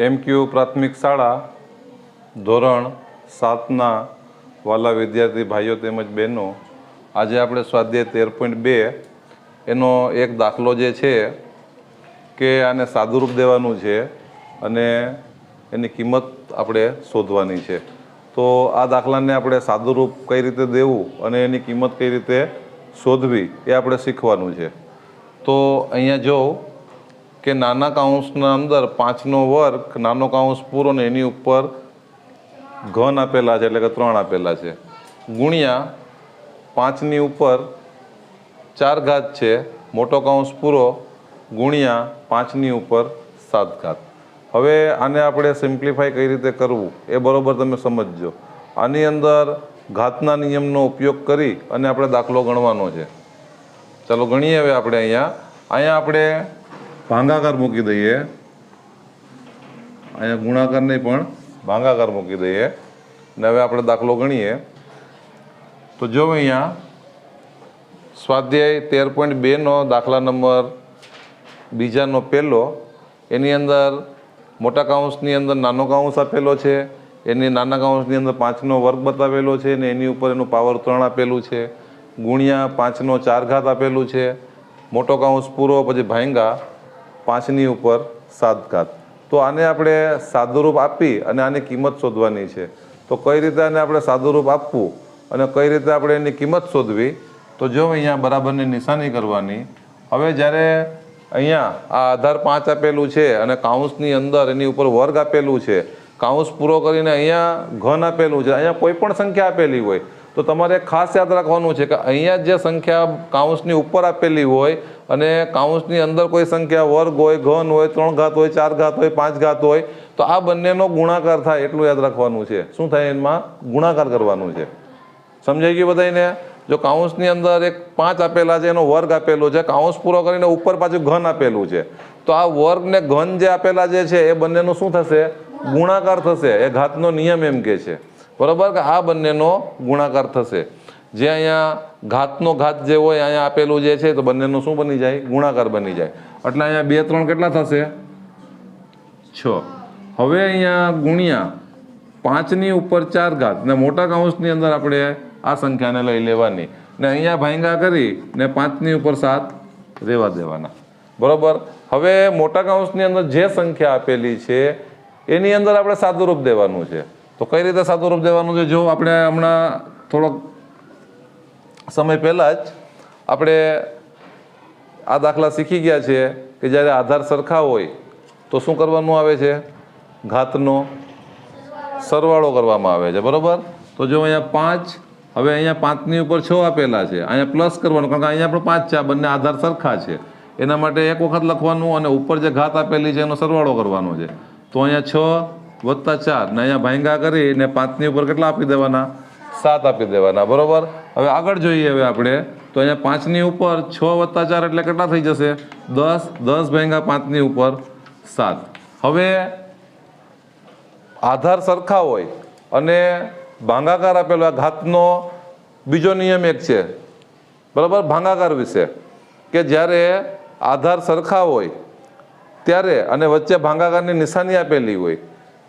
એમ ક્યુ પ્રાથમિક શાળા ધોરણ સાતના વાલા વિદ્યાર્થી ભાઈઓ તેમજ બહેનો, આજે આપણે સ્વાધ્યાય તેર પોઈન્ટ બે એનો એક દાખલો જે છે કે આને સાદુરૂપ દેવાનું છે અને એની કિંમત આપણે શોધવાની છે. તો આ દાખલાને આપણે સાદુરૂપ કઈ રીતે દેવું અને એની કિંમત કઈ રીતે શોધવી એ આપણે શીખવાનું છે. તો અહીંયા જો કે નાના કાઉન્સના અંદર પાંચનો વર્ગ, નાનો કાઉન્સ પૂરો ને એની ઉપર ઘન આપેલા છે એટલે કે ત્રણ આપેલા છે. ગુણ્યા પાંચની ઉપર ચાર ઘાત છે, મોટો કાઉન્સ પૂરો, ગુણ્યા પાંચની ઉપર સાત ઘાત. હવે આને આપણે સિમ્પ્લિફાય કઈ રીતે કરવું એ બરાબર તમે સમજજો. આની અંદર ઘાતના નિયમનો ઉપયોગ કરી અને આપણે દાખલો ગણવાનો છે. ચાલો ગણીએ હવે આપણે અહીંયા. અહીંયા આપણે ભાંગાકાર મૂકી દઈએ. અહીંયા ગુણાકાર નહીં, પણ ભાંગાકાર મૂકી દઈએ. ને હવે આપણે દાખલો ગણીએ. તો જો અહીંયા સ્વાધ્યાય તેર પોઈન્ટ બેનો દાખલા નંબર બીજાનો પહેલો, એની અંદર મોટા કાઉન્સની અંદર નાનો કાઉન્સ આપેલો છે, એની નાના કાઉન્સની અંદર પાંચનો વર્ગ બતાવેલો છે, ને એની ઉપર એનું પાવર ત્રણ આપેલું છે, ગુણ્યા પાંચનો ચાર ઘાત આપેલું છે, મોટો કાઉન્સ પૂરો, પછી ભાંગા પાંચની ઉપર સાત ઘાત. તો આને આપણે સાદુરૂપ આપી અને આની કિંમત શોધવાની છે. તો કઈ રીતે આને આપણે સાદુરૂપ આપવું અને કઈ રીતે આપણે એની કિંમત શોધવી? તો જો અહીંયા બરાબરની નિશાની કરવાની. હવે જ્યારે અહીંયા આ આધાર પાંચ આપેલું છે અને કાઉન્સની અંદર એની ઉપર વર્ગ આપેલું છે, કાઉન્સ પૂરો કરીને અહીંયા ઘન આપેલું છે, અહીંયા કોઈ પણ સંખ્યા આપેલી હોય તો તમારે ખાસ યાદ રાખવાનું છે કે અહીંયા જે સંખ્યા કાઉન્સની ઉપર આપેલી હોય અને કાઉન્સની અંદર કોઈ સંખ્યા વર્ગ હોય, ઘન હોય, ત્રણ ઘાત હોય, ચાર ઘાત હોય, પાંચ ઘાત હોય, તો આ બંનેનો ગુણાકાર થાય એટલું યાદ રાખવાનું છે. શું થાય એમાં? ગુણાકાર કરવાનું છે. સમજાઈ ગયું બધાને જો કાઉન્સની અંદર એક પાંચ આપેલા છે, એનો વર્ગ આપેલો છે કાઉન્સ પૂરો કરીને ઉપર પાછું ઘન આપેલું છે. તો આ વર્ગ ને ઘન જે આપેલા જે છે, એ બંનેનું શું થશે? ગુણાકાર થશે. એ ઘાતનો નિયમ એમ કે છે. બરોબર? કે આ બંનેનો ગુણાકાર થશે. જે અહીંયા ઘાતનો ઘાત જે હોય, અહીંયા આપેલું જે છે, તો બંનેનો શું બની જાય? ગુણાકાર બની જાય. એટલે અહીંયા બે ત્રણ કેટલા થશે? છ. હવે અહીંયા ગુણ્યા પાંચની ઉપર ચાર ઘાત. ને મોટા કાઉન્સની અંદર આપણે આ સંખ્યાને લઈ લેવાની. ને અહીંયા ભાંગા કરી ને પાંચની ઉપર સાત રહેવા દેવાના. બરાબર? હવે મોટા કાઉન્સની અંદર જે સંખ્યા આપેલી છે, એની અંદર આપણે સાદુરૂપ દેવાનું છે. તો કઈ રીતે સાદુરૂપ દેવાનું છે? જો આપણે હમણાં થોડોક સમય પહેલાં જ આપણે આ દાખલા શીખી ગયા છે કે જ્યારે આધાર સરખા હોય તો શું કરવાનું આવે છે? ઘાતનો સરવાળો કરવામાં આવે છે, બરાબર? તો જો અહીંયા પાંચ, હવે અહીંયા પાંચની ઉપર છ આપેલા છે, અહીંયા પ્લસ કરવાનું, કારણ કે અહીંયા પણ પાંચ છે, આ બંને આધાર સરખા છે. એના માટે એક વખત લખવાનું અને ઉપર જે ઘાત આપેલી છે એનો સરવાળો કરવાનો છે. તો અહીંયા છ વત્તા ચાર ને અહીંયા ભાંગા કરી ને પાંચની ઉપર કેટલા આપી દેવાના? સાત આપી દેવાના, બરોબર? હવે આગળ જોઈએ હવે આપણે. તો અહીંયા પાંચની ઉપર છ વત્તા ચાર એટલે કેટલા થઈ જશે? દસ દસ ભાંગા પાંચની ઉપર સાત. હવે આધાર સરખા હોય અને ભાંગાકાર આપેલો, આ ઘાતનો બીજો નિયમ એક છે. બરાબર? ભાંગાકાર વિશે. કે જ્યારે આધાર સરખા હોય, ત્યારે અને વચ્ચે ભાંગાકારની નિશાની આપેલી હોય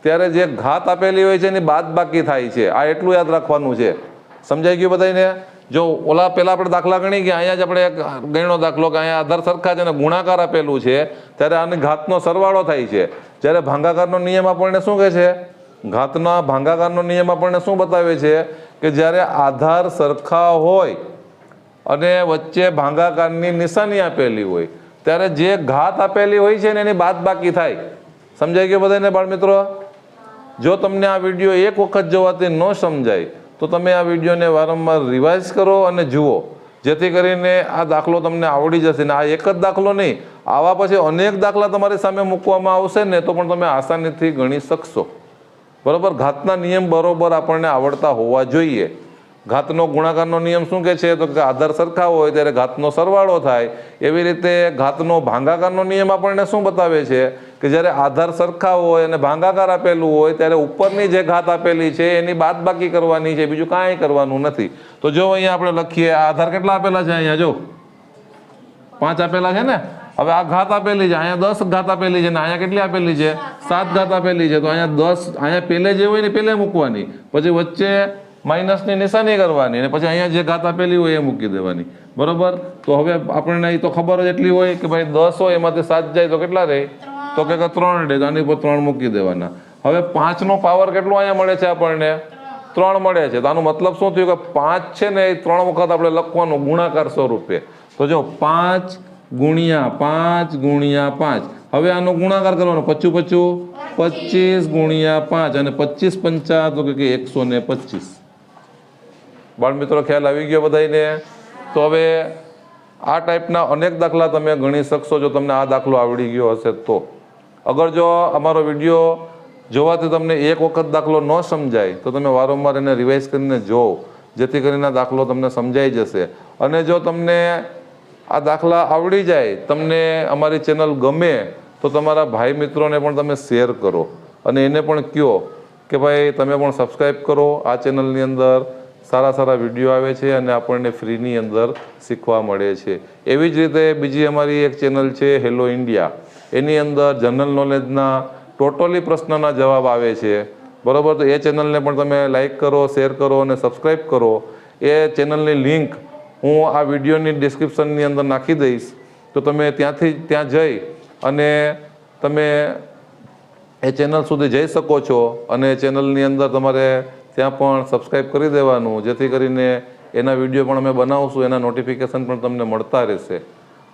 ત્યારે જે ઘાત આપેલી હોય છે એની બાદ બાકી થાય છે. આ એટલું યાદ રાખવાનું છે. સમજાઈ ગયું બધાને જો ઓલા પહેલાં આપણે દાખલા ગણી ગયા, અહીંયા જ આપણે એક ગણ્યો દાખલો કે અહીંયા આધાર સરખા છે અને ગુણાકાર આપેલું છે, ત્યારે આની ઘાતનો સરવાળો થાય છે. જ્યારે ભાંગાકારનો નિયમ આપણને શું કહે છે? ઘાતના ભાંગાકારનો નિયમ આપણને શું બતાવે છે? કે જ્યારે આધાર સરખા હોય અને વચ્ચે ભાંગાકારની નિશાની આપેલી હોય, ત્યારે જે ઘાત આપેલી હોય છે ને એની બાદ બાકી થાય. સમજાઈ ગયું બધાને બાળ મિત્રો જો તમને આ વીડિયો એક વખત જોવાથી ન સમજાય, તો તમે આ વિડીયોને વારંવાર રિવાઇઝ કરો અને જુઓ. જેથી કરીને આ દાખલો તમને આવડી જશે. ને આ એક જ દાખલો નહીં, આવા પછી અનેક દાખલા તમારી સામે મૂકવામાં આવશે ને તો પણ તમે આસાનીથી ગણી શકશો. બરાબર? ઘાતના નિયમ બરોબર આપણને આવડતા હોવા જોઈએ. ઘાતનો ગુણાકારનો નિયમ શું કે છે? તો કે આધાર સરખા હોય ત્યારે ઘાતનો સરવાળો થાય. એવી રીતે ઘાતનો ભાંગાકારનો નિયમ આપણને શું બતાવે છે? કે જ્યારે આધાર સરખા હોય અને ભાંગાકાર આપેલું હોય ત્યારે ઉપરની જે ઘાત આપેલી છે એની બાદબાકી કરવાની છે, બીજું કાંઈ કરવાનું નથી. તો જો અહીંયા આપણે લખીએ આધાર કેટલા આપેલા છે અહીંયા? જો. પાંચ આપેલા છે ને? હવે આ ઘાત આપેલી છે, અહીંયા દસ ઘાત આપેલી છે ને અહીંયા કેટલી આપેલી છે? સાત ઘાત આપેલી છે. તો અહીંયા દસ, અહીંયા પહેલે જે હોય ને પહેલે મૂકવાની. પછી વચ્ચે માઇનસની નિશાની કરવાની અને પછી અહીંયા જે ઘાત આપેલી હોય એ મૂકી દેવાની. બરોબર? તો હવે આપણને એ તો ખબર જ એટલી હોય કે ભાઈ દસ હોય એમાંથી સાત જાય તો કેટલા રહે? તો કે ત્રણ રહે તો આની ઉપર ત્રણ મૂકી દેવાના. હવે પાંચનો પાવર કેટલો અહીંયા મળે છે આપણને? ત્રણ. મળે છે. તો આનો મતલબ શું થયું કે પાંચ છે ને એ ત્રણ વખત આપણે લખવાનું ગુણાકાર સ્વરૂપે. તો જો પાંચ ગુણ્યા પાંચ ગુણ્યા પાંચ. હવે આનો ગુણાકાર કરવાનો પચું પચું પચીસ. ગુણ્યા પાંચ. અને પચીસ પંચા તો કે એકસો ને પચીસ. બાળ મિત્રો ખ્યાલ આવી ગયો બધાને તો હવે આ ટાઈપના અનેક દાખલા તમે ગણી શકશો જો તમને આ દાખલો આવડી ગયો હશે તો. અગર જો અમારો વીડિયો જોવાથી તમને એક વખત દાખલો ન સમજાય, તો તમે વારંવાર એને રિવાઇઝ કરીને જોવો, જેથી કરીને દાખલો તમને સમજાઈ જશે. અને જો તમને આ દાખલા આવડી જાય, તમને અમારી ચેનલ ગમે, તો તમારા ભાઈ મિત્રોને પણ તમે શેર કરો. અને એને પણ કહો કે ભાઈ તમે પણ સબસ્ક્રાઈબ કરો આ ચેનલની અંદર. સારા સારા વીડિયો આવે છે અને આપણને ફ્રીની અંદર શીખવા મળે છે. એવી જ રીતે બીજી અમારી એક ચેનલ છે હેલો ઇન્ડિયા એની અંદર જનરલ નોલેજના ટોટલી પ્રશ્નના જવાબ આવે છે. બરાબર? તો એ ચેનલને પણ તમે લાઈક કરો, શેર કરો અને સબસ્ક્રાઈબ કરો. એ ચેનલની લિંક હું આ વિડીયોની ડિસ્ક્રિપ્શનની અંદર નાખી દઈશ. તો તમે ત્યાંથી ત્યાં જઈ અને તમે એ ચેનલ સુધી જઈ શકો છો અને ચેનલની અંદર તમારે ત્યાં પણ સબસ્ક્રાઈબ કરી દેવાનું. જેથી કરીને એના વીડિયો પણ અમે બનાવશું, એના નોટિફિકેશન પણ તમને મળતા રહેશે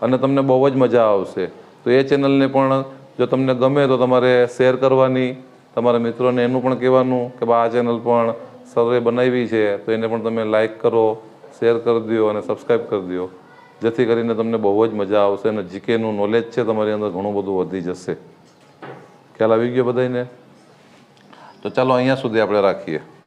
અને તમને બહુ જ મજા આવશે. તો એ ચેનલને પણ જો તમને ગમે તો તમારે શેર કરવાની, તમારા મિત્રોને એનું પણ કહેવાનું કે બા, આ ચેનલ પણ સર્વે બનાવી છે તો એને પણ તમે લાઇક કરો શેર કરી દો અને સબસ્ક્રાઈબ કરી દો જેથી કરીને તમને બહુ જ મજા આવશે અને જીકેનું નોલેજ છે તમારી અંદર ઘણું બધું વધી જશે. ખ્યાલ આવી ગયો બધાને તો ચાલો અહીંયા સુધી આપણે રાખીએ.